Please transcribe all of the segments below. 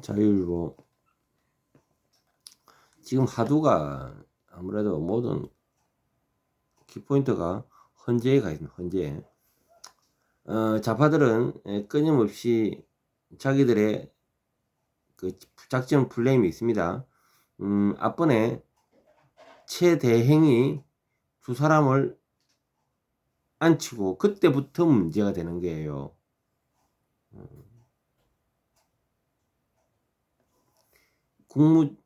자율보 지금 하두가 아무래도 모든 키포인트가 헌재에 가 있습니다. 헌재. 어, 좌파들은 에, 끊임없이 자기들의 그 작전 플레임이 있습니다. 음, 앞번에 최대행이 두 사람을 앉히고 그때부터 문제가 되는 거예요. 음. 국무총리가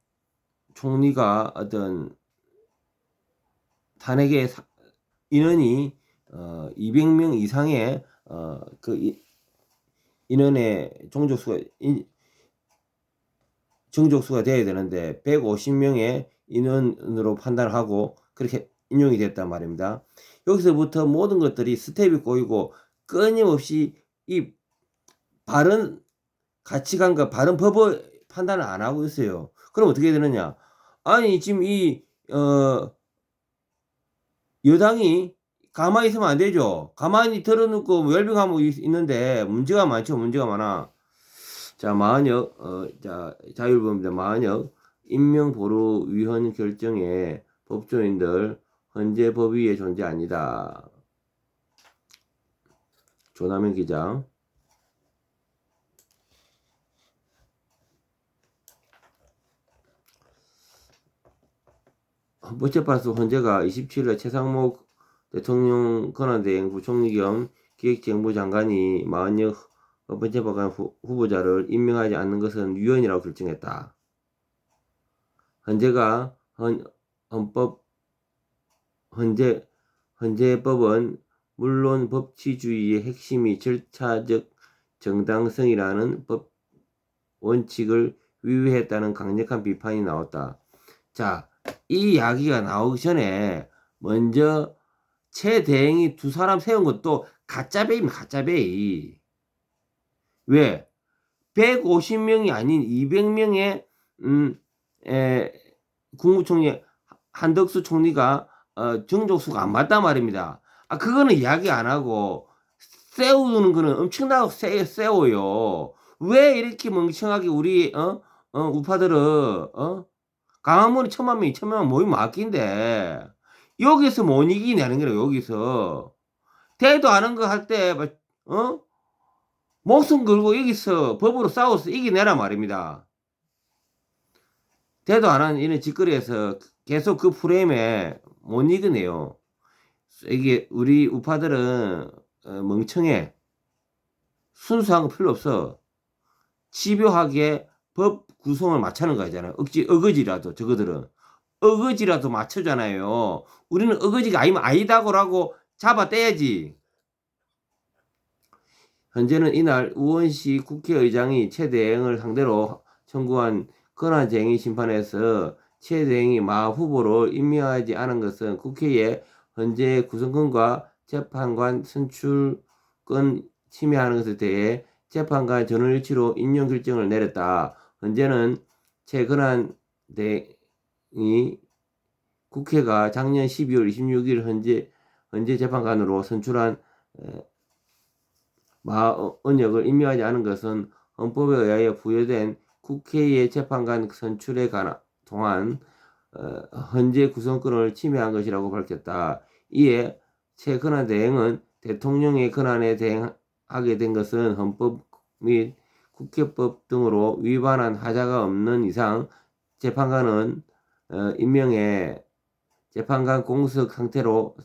어떤 탄핵의 사- 인원이 어, 200명 이상의 어, 그 이- 인원의 종족수가 인, 정족수가 돼야 되는데 150명의 인원으로 판단하고 그렇게 인용이 됐단 말입니다. 여기서부터 모든 것들이 스텝이 꼬이고 끊임없이 이 바른 가치관과 바른 법을 판단을 안 하고 있어요. 그럼 어떻게 되느냐? 아니 지금 이 어, 여당이 가만히 있으면 안 되죠. 가만히 들어놓고 웰빙하고 있- 있는데 문제가 많죠. 문제가 많아. 자, 마흔역, 어, 자, 자율범입니다. 마흔역, 임명보루위원 결정에 법조인들 헌재 법위에 존재 아니다. 조남현 기자. 헌법재판소 헌재가 27일 최상목 대통령 권한대행 부총리 겸 기획정보 장관이 마흔역 헌법재판관 후- 후보자를 임명하지 않는 것은 위헌이라고 결정했다. 헌재가 헌, 헌법 헌재 헌재법은 물론 법치주의의 핵심이 절차적 정당성이라는 법 원칙을 위배했다는 강력한 비판이 나왔다. 자, 이 이야기가 나오기 전에 먼저 최 대행이 두 사람 세운 것도 가짜배입니다. 가짜배이. 왜? 150명이 아닌 200명의 음, 에, 국무총리 한덕수 총리가 어, 정족수가 안 맞단 말입니다. 아 그거는 이야기 안 하고 세우는 거는 엄청나게 세, 세워요. 왜 이렇게 멍청하게 우리 어, 어 우파들은 어 강화문이 천만 명, 이천만 명 모이면 아낀데 여기서 못 이기냐는 거예요. 여기서 대도 아는 거 할 때 어? 목숨 걸고 여기서 법으로 싸워서 이기내란 말입니다. 대도 안 하는 이런 짓거리에서 계속 그 프레임에 못 이기네요. 이게 우리 우파들은 어, 멍청해. 순수한 거 필요 없어. 집요하게 법 구성을 맞추는 거잖아요. 억지, 어거지라도, 저거들은. 어거지라도 맞춰잖아요. 우리는 어거지가 아니면 아니다고라고 잡아 떼야지. 현재는 이날 우원시 국회의장이 최 대행을 상대로 청구한 권한쟁의 심판에서 최 대행이 마 후보로 임명하지 않은 것은 국회의 현재 구성권과 재판관 선출권 침해하는 것에 대해 재판관 전원일치로 임명 결정을 내렸다. 현재는 최 권한 대행이 국회가 작년 12월 26일 현재 현재 재판관으로 선출한 에, 마언역을 임명하지 않은 것은 헌법에 의하여 부여된 국회의 재판관 선출에 관한 동안 어, 헌재 구성권을 침해한 것이라고 밝혔다. 이에 최 권한 대행은 대통령의 권한에 대행하게 된 것은 헌법 및 국회법 등으로 위반한 하자가 없는 이상 재판관은 어, 임명해 재판관 공석 상태로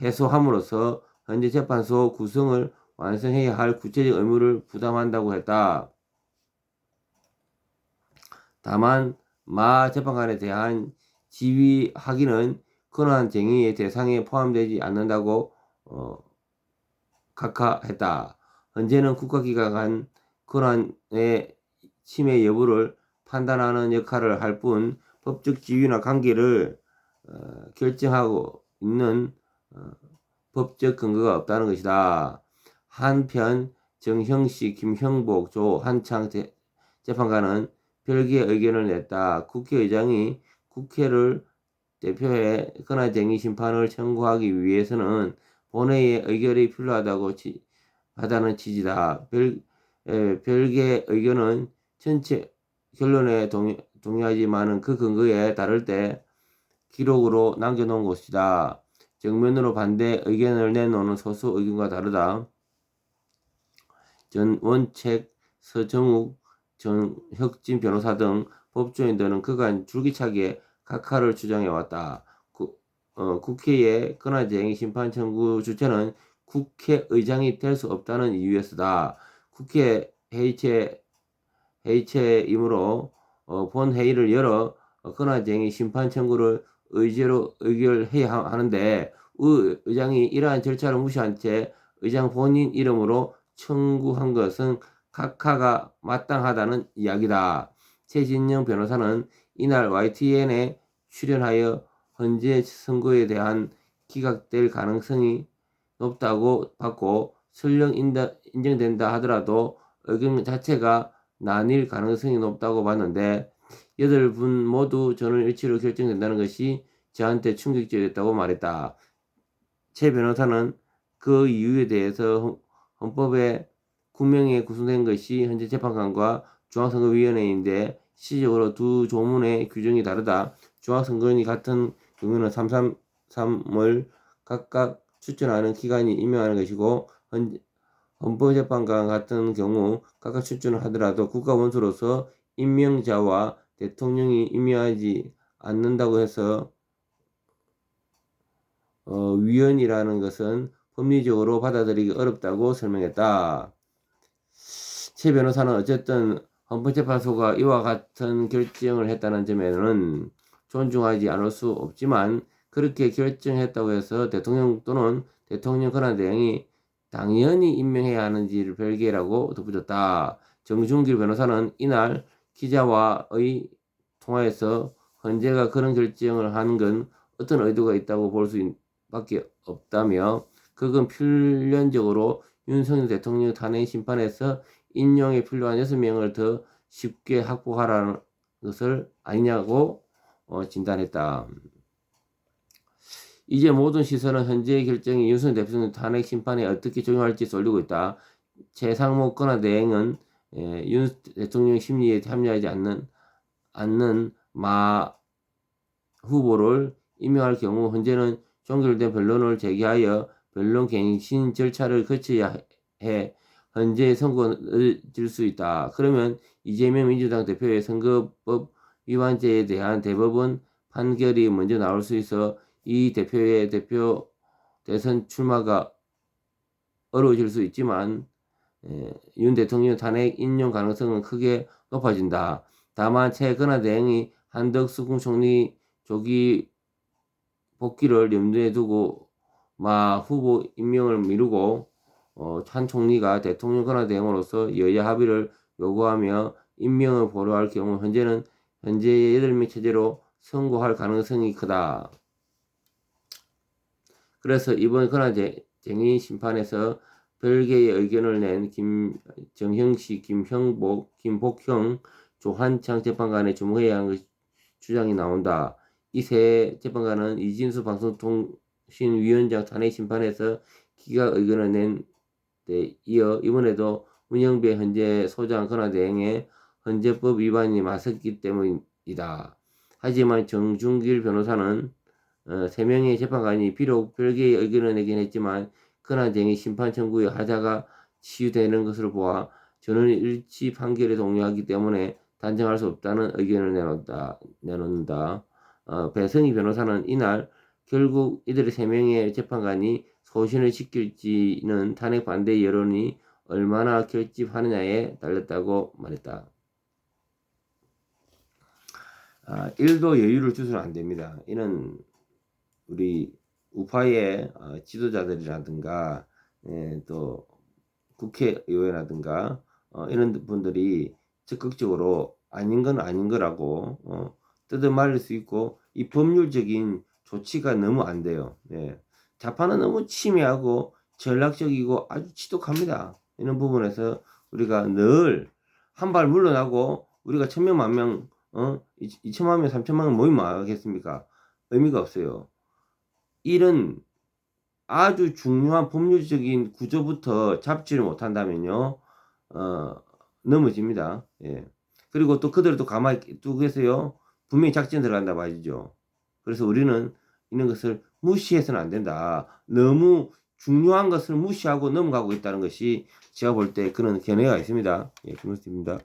해소함으로써 현재 재판소 구성을 완성해야 할 구체적 의무를 부담한다고 했다. 다만 마 재판관에 대한 지위 확인은 권한 쟁의의 대상에 포함되지 않는다고 어, 각하했다. 현재는 국가기관 권한의 침해 여부를 판단하는 역할을 할 뿐 법적 지위나 관계를 어, 결정하고 있는 어, 법적 근거가 없다는 것이다. 한편 정형식, 김형복, 조 한창 재- 재판관은 별개의 의견을 냈다. 국회의장이 국회를 대표해 권한쟁의 심판을 청구하기 위해서는 본회의의 의결이 필요하다고 지, 하다는 취지다. 별, 에, 별개의 의견은 전체 결론에 동의, 동의하지만은 그 근거에 다를 때 기록으로 남겨놓은 것이다. 정면으로 반대 의견을 내놓는 소수 의견과 다르다. 전 원책, 서정욱, 전혁진 변호사 등 법조인들은 그간 줄기차게 각하를 주장해왔다. 구, 어, 국회의 권한쟁의 심판 청구 주체는 국회의장이 될 수 없다는 이유에서다. 국회 회의체 회의체이므로 어, 본 회의를 열어 어, 권한쟁의 심판 청구를 의제로 의결해야 하- 하는데 의, 의장이 이러한 절차를 무시한 채 의장 본인 이름으로 청구한 것은 각하가 마땅하다는 이야기다. 최진영 변호사는 이날 YTN에 출연하여 헌재 선고에 대한 기각될 가능성이 높다고 봤고 설령 인정된다 하더라도 의견 자체가 나뉠 가능성이 높다고 봤는데 여덟 분 모두 저는 일치로 결정된다는 것이 저한테 충격적이었다고 말했다. 최 변호사는 그 이유에 대해서 헌- 헌법에 구명에 구성된 것이 현재 재판관과 중앙선거위원회인데 실질적으로 두 조문의 규정이 다르다. 중앙선거인이 같은 경우는 333을 각각 추천하는 기관이 임명하는 것이고 헌, 헌법재판관 같은 경우 각각 추천을 하더라도 국가 원수로서 임명자와 대통령이 임명하지 않는다고 해서 어, 위원이라는 것은 법리적으로 받아들이기 어렵다고 설명했다. 최 변호사는 어쨌든 헌법재판소가 이와 같은 결정을 했다는 점에는 존중하지 않을 수 없지만 그렇게 결정했다고 해서 대통령 또는 대통령 권한 대행이 당연히 임명해야 하는지를 별개라고 덧붙였다. 정준길 변호사는 이날 기자와의 통화에서 헌재가 그런 결정을 하는 건 어떤 의도가 있다고 볼 수밖에 없다며 그건 필연적으로 윤석열 대통령 탄핵 심판에서 인용에 필요한 여섯 명을 더 쉽게 확보하라는 것을 아니냐고 어, 진단했다. 이제 모든 시선은 현재의 결정이 윤석열 대통령 탄핵 심판에 어떻게 적용할지 쏠리고 있다. 최상목 권한대행은 예, 윤 대통령 심리에 참여하지 않는 않는 마 후보를 임명할 경우 헌재는 종결된 변론을 제기하여 변론 갱신 절차를 거쳐야 해 헌재에 선고를 질 수 있다. 그러면 이재명 민주당 대표의 선거법 위반죄에 대한 대법원 판결이 먼저 나올 수 있어 이 대표의 대표 대선 출마가 어려워질 수 있지만 에, 윤 대통령 탄핵 인용 가능성은 크게 높아진다. 다만 최근한 대행이 한덕수 국총리 조기 복귀를 염두에 두고 마 후보 임명을 미루고 어, 한 총리가 대통령 권한 대행으로서 여야 합의를 요구하며 임명을 보류할 경우 현재는 현재의 8명 체제로 선고할 가능성이 크다. 그래서 이번 권한쟁의 심판에서 별개의 의견을 낸 김정형씨, 김형복, 김복형, 조한창 재판관의 주목해야 하는 주장이 나온다. 이 세 재판관은 이진수 방송통신위원장 탄핵 심판에서 기각 의견을 낸 데 이어 이번에도 문영배 현재 소장 권한대행의 헌재법 위반이 맞섰기 때문이다. 하지만 정준길 변호사는 어, 세 명의 재판관이 비록 별개의 의견을 내긴 했지만 권한쟁의 심판 청구의 하자가 치유되는 것으로 보아 저는 일치 판결에 동의하기 때문에 단정할 수 없다는 의견을 내놓다, 내놓는다. 어, 배성희 변호사는 이날 결국 이들의 세 명의 재판관이 소신을 지킬지는 탄핵 반대 여론이 얼마나 결집하느냐에 달렸다고 말했다. 아, 일도 여유를 주서는 안 됩니다. 이는 우리 우파의 어, 지도자들이라든가 예, 또 국회의원이라든가 어, 이런 분들이 적극적으로 아닌 건 아닌 거라고 어, 뜯어 말릴 수 있고 이 법률적인 조치가 너무 안 돼요. 예. 자판은 너무 침해하고 전략적이고 아주 지독합니다. 이런 부분에서 우리가 늘 한 발 물러나고 우리가 천명 만명 어 이천만 명 삼천만 명 모이면 하겠습니까? 의미가 없어요. 이런 아주 중요한 법률적인 구조부터 잡지를 못한다면요, 어, 넘어집니다. 예. 그리고 또 그대로 또 가만히 두고 계세요. 분명히 작전 들어간다 말이죠. 그래서 우리는 이런 것을 무시해서는 안 된다. 너무 중요한 것을 무시하고 넘어가고 있다는 것이 제가 볼 때 그런 견해가 있습니다. 예, 김호수입니다.